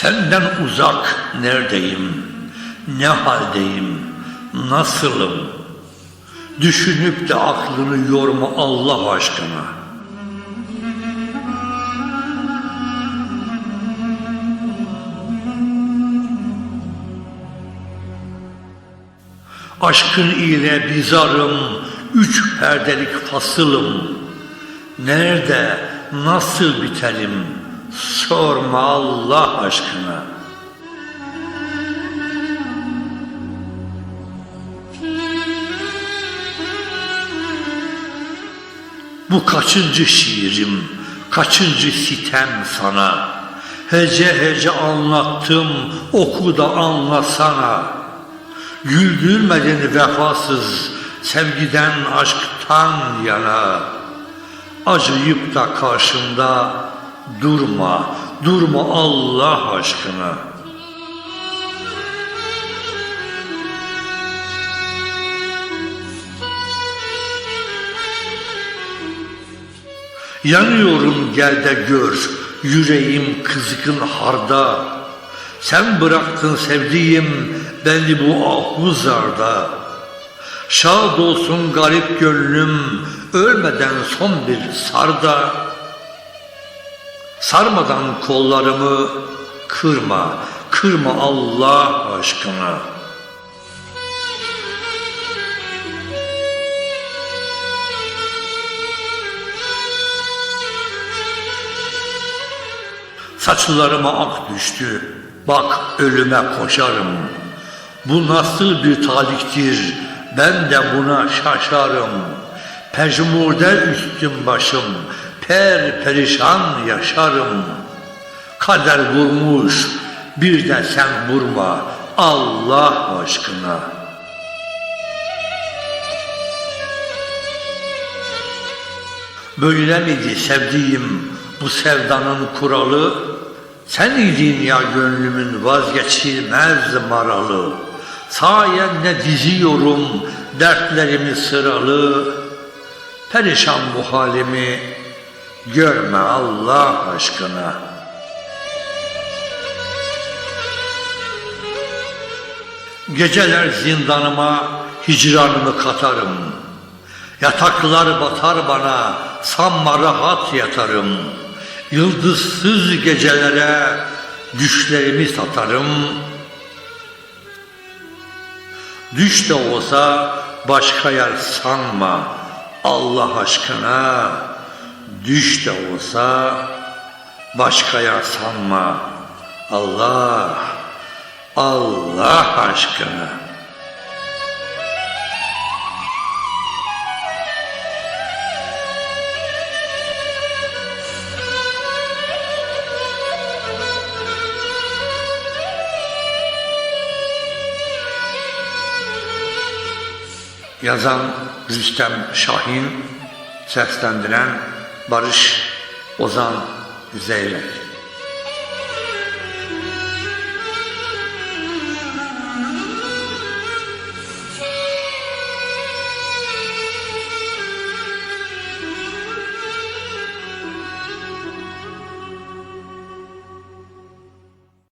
Senden uzak neredeyim? Ne haldeyim? Nasılım? Düşünüp de aklını yorma Allah aşkına. Aşkın ile bizarım, üç perdelik fasılım. Nerede, nasıl bitelim? Sorma Allah aşkına. Bu kaçıncı şiirim, kaçıncı sitem sana. Hece hece anlattım, oku da anlasana. Güldürmedin vefasız, sevgiden aşktan yana. Acıyıp da karşımda durma, durma Allah aşkına. Yanıyorum gel de gör, yüreğim kızgın harda. Sen bıraktın sevdiğim beni bu ahuzarda. Şad olsun garip gönlüm, ölmeden son bir sarda. Sarmadan kollarımı kırma, kırma Allah aşkına. Saçlarıma ak düştü, bak ölüme koşarım. Bu nasıl bir taliktir, ben de buna şaşarım. Pejmurde üstüm başım, per perişan yaşarım. Kader vurmuş, bir de sen vurma Allah aşkına. Böyle miydi sevdiğim bu sevdanın kuralı? Sen idin ya gönlümün vazgeçilmez maralı. Sayende diziyorum dertlerimi sıralı. Perişan bu halimi görme Allah aşkına. Geceler zindanıma hicranımı katarım. Yataklar batar bana, sanma rahat yatarım. Yıldızsız gecelere düşlerimi satarım. Düş de olsa başka yer sanma Allah aşkına. Düş de olsa başka yer sanma Allah, Allah aşkına. Yazan Rüstem Şahin, seslendiren Barış Ozan Zeyrek.